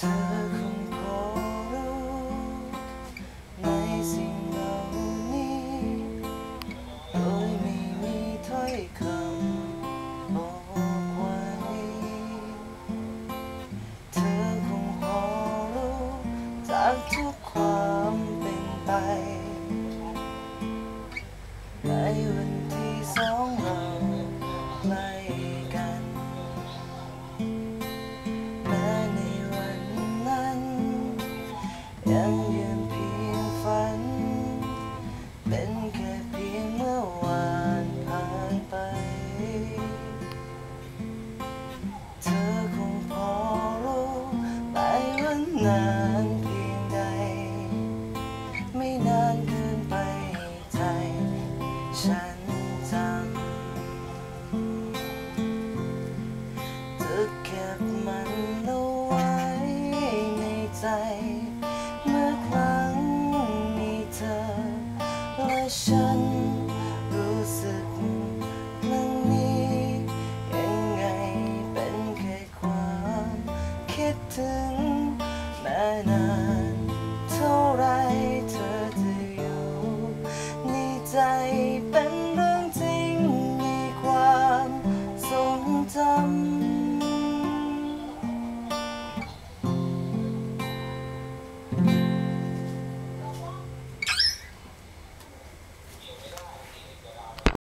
ธอคงพอรู้ในสิ่งนี้โดยไม่มีถ้อยคำบอกว้เธอคงพอรู้จากทุกความเป็นไป นานเพียงใด ไม่นานเกินไปใจฉันจำจะเก็บมันเอาไว้ในใจ เมื่อครั้งมีเธอและฉัน นานเท่าไรเธอจะอยู่ในใจ